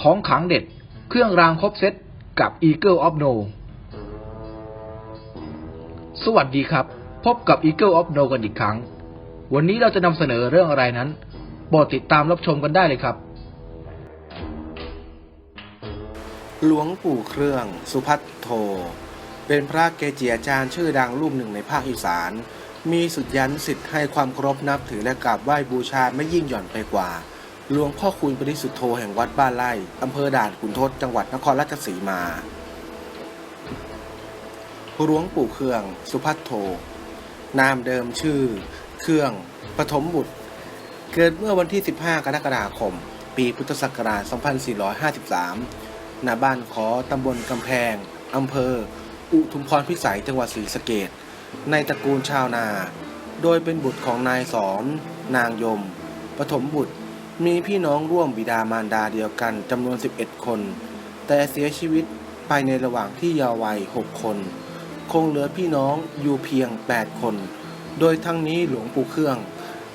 ของขังเด็ด เครื่องรางครบเซตกับ Eagle of No สวัสดีครับ พบกับ Eagle of No กันอีกครั้ง วันนี้เราจะนำเสนอเรื่องอะไรนั้นโปรดติดตามรับชมกันได้เลยครับ หลวงปู่เครื่องสุพัทโท เป็นพระเกจิอาจารย์ชื่อดังรูปหนึ่งในภาคอีสาน มีสุดยันสิทธิ์ให้ความเคารพนับถือและกราบไหว้บูชาไม่ยิ่งหย่อนไปกว่า หลวงพ่อคูณปริสุทธโธแห่งวัดบ้านไร่อำเภอด่านขุนทดจังหวัดนครราชสีมาหลวงปู่เครื่อง สุพัทโทนามเดิมชื่อ เครื่องปฐมบุตร เกิดเมื่อวันที่ 15 กรกฎาคม ปีพุทธศักราช 2453 ณ บ้านขอตำบลกำแพง อำเภอ อุทุมพรพิสัย จังหวัดศรีสะเกดในตระกูลชาวนา โดยเป็นบุตรของนายสอน นางยม ปฐมบุตร มีพี่น้องร่วมบิดามารดาเดียวกันจำนวน 11 คน แต่เสียชีวิตไปในระหว่างที่เยาว์วัย 6 คน คงเหลือพี่น้องอยู่เพียง 8 คน โดยทั้งนี้หลวงปู่เครื่อง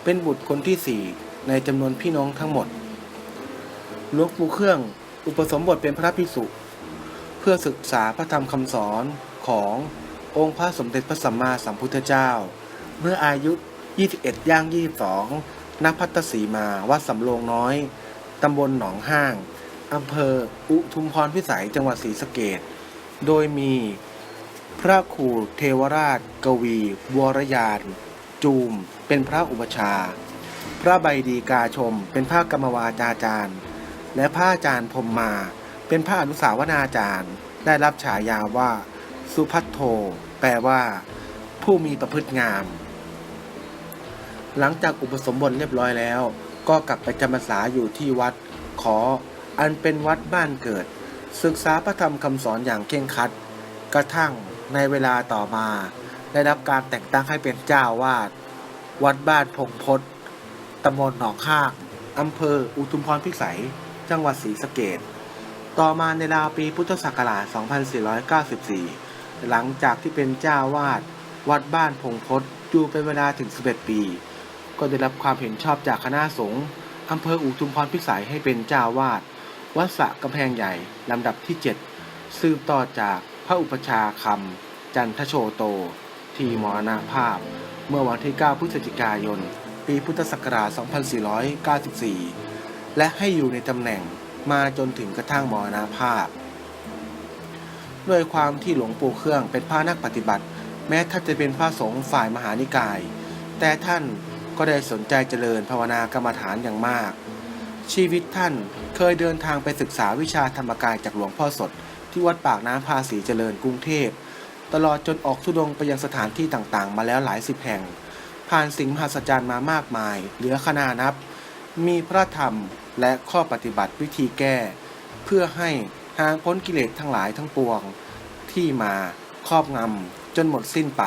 เป็นบุตรคนที่ 4 ในจำนวนพี่น้องทั้งหมด หลวงปู่เครื่องอุปสมบทเป็นพระภิกษุ เพื่อศึกษาพระธรรมคำสอนขององค์พระสมเด็จพระสัมมาสัมพุทธเจ้า เมื่ออายุ 21 ย่าง 22 ณพัตตสีมาวัดสำโรงน้อย ตำบลหนองห้างอำเภออุทุมพรพิสัยจังหวัดศรีสะเกดโดยมีพระครูเทวราช กวี วรยาน จูม เป็นพระอุปชา พระใบดีกาชม เป็นพระกรรมวาจาจารย์ และพระอาจารย์พรมมา เป็นพระอนุสาวนาจารย์ ได้รับฉายาว่า สุพัทโท แปลว่า ผู้มีประพฤติงาม หลังจากอุปสมบทเรียบร้อยแล้ว ก็กลับไปจำพรรษาอยู่ที่วัดขอ อันเป็นวัดบ้านเกิด ศึกษาพระธรรมคำสอนอย่างเคร่งครัด กระทั่งในเวลาต่อมา ได้รับการแต่งตั้งให้เป็นเจ้าวาด วัดบ้านพงพศตำบลหนองข้างอำเภออุทุมพรพิสัย จังหวัดศรีสะเกดต่อมาในราวปีพุทธศักราช 2494 หลังจากที่เป็นเจ้าวาด วัดบ้านพงพศอยู่เป็นเวลาถึง 11 ปี ก็ได้รับความเห็นชอบจากคณะสงฆ์อำเภออุทุมพรพิสัยให้เป็นเจ้าวาด วัดสะกำแพงใหญ่ ลำดับที่ 7 สืบต่อจากพระอุปชาคำจันทโชโต ที่มรณภาพ เมื่อวันที่ 9 พฤศจิกายน ปีพุทธศักราช 2494 และให้อยู่ในตำแหน่งมาจนถึงกระทั่งมรณภาพ ด้วยความที่หลวงปู่เครื่องเป็นพระนักปฏิบัติ แม้ท่านจะเป็นพระสงฆ์ฝ่ายมหานิกาย แต่ท่าน ก็ได้สนใจเจริญภาวนากรรมฐานอย่างมาก ชีวิตท่านเคยเดินทางไปศึกษาวิชาธรรมกายจากหลวงพ่อสด ที่วัดปากน้ำภาษีเจริญกรุงเทพ ตลอดจนออกทุดงไปยังสถานที่ต่างๆ มาแล้วหลายสิบแห่ง ผ่านสิ่งมหัศจรรย์มามากมาย เหลือขนานับ มีพระธรรมและข้อปฏิบัติวิธีแก้ เพื่อให้ห่างพ้นกิเลสทั้งหลายทั้งปวง ที่มาครอบงำจนหมดสิ้นไป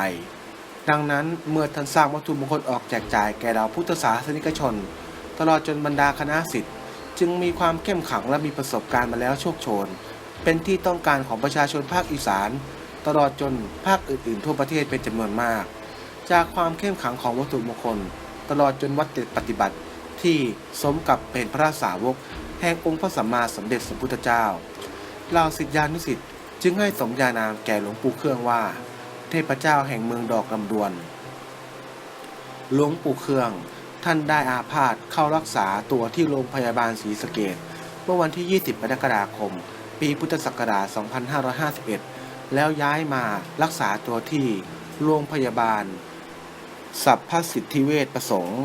ดังนั้นเมื่อท่านสร้างวัตถุมงคลออกแจกจ่ายแก่เราพุทธศาสนิกชน ตลอดจนบรรดาคณะสิทธิ์จึงมีความเข้มขังและมีประสบการณ์มาแล้วโชคโชน เป็นที่ต้องการของประชาชนภาคอีสาน ตลอดจนภาคอื่น ๆ ทั่วประเทศเป็นจำนวนมาก จากความเข้มขังของวัตถุมงคล ตลอดจนวัดเจดปฏิบัติที่สมกับเป็นพระสาวก แห่งองค์พระสัมมาสัมพุทธสัมพุทธเจ้าเหล่าสิทธิานุสิทธิ์จึงให้สมญานามแก่หลวงปู่เครื่องว่า เทพเจ้าแห่งเมืองดอกลำดวน หลวงปู่เครื่อง ท่านได้อาพาธเข้ารักษาตัวที่โรงพยาบาลศรีสะเกดเมื่อวันที่ 20กรกฎาคม ปีพุทธศักราช 2551 แล้วย้ายมารักษาตัวที่โรงพยาบาลสัพพสิทธิเวชประสงค์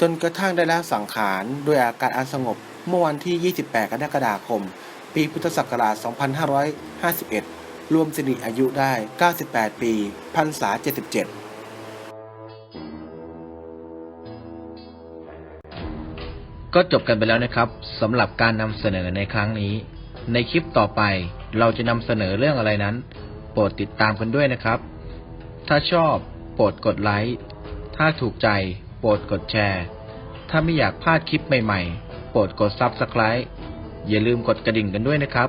จนกระทั่งได้และสังขารด้วยอาการอันสงบเมื่อวันที่ 28 กรกฎาคม ปีพุทธศักราช 2551 รวมสิริอายุได้ 98 ปีพรรษา 77ก็จบกันไปแล้วนะครับสำหรับการนำเสนอในครั้งนี้ ในคลิปต่อไปเราจะนำเสนอเรื่องอะไรนั้น โปรดติดตามกันด้วยนะครับ ถ้าชอบโปรดกดไลค์ถ้าถูกใจโปรดกดแชร์ ถ้าไม่อยากพลาดคลิปใหม่ๆ โปรดกด Subscribe อย่าลืมกดกระดิ่งกันด้วยนะครับ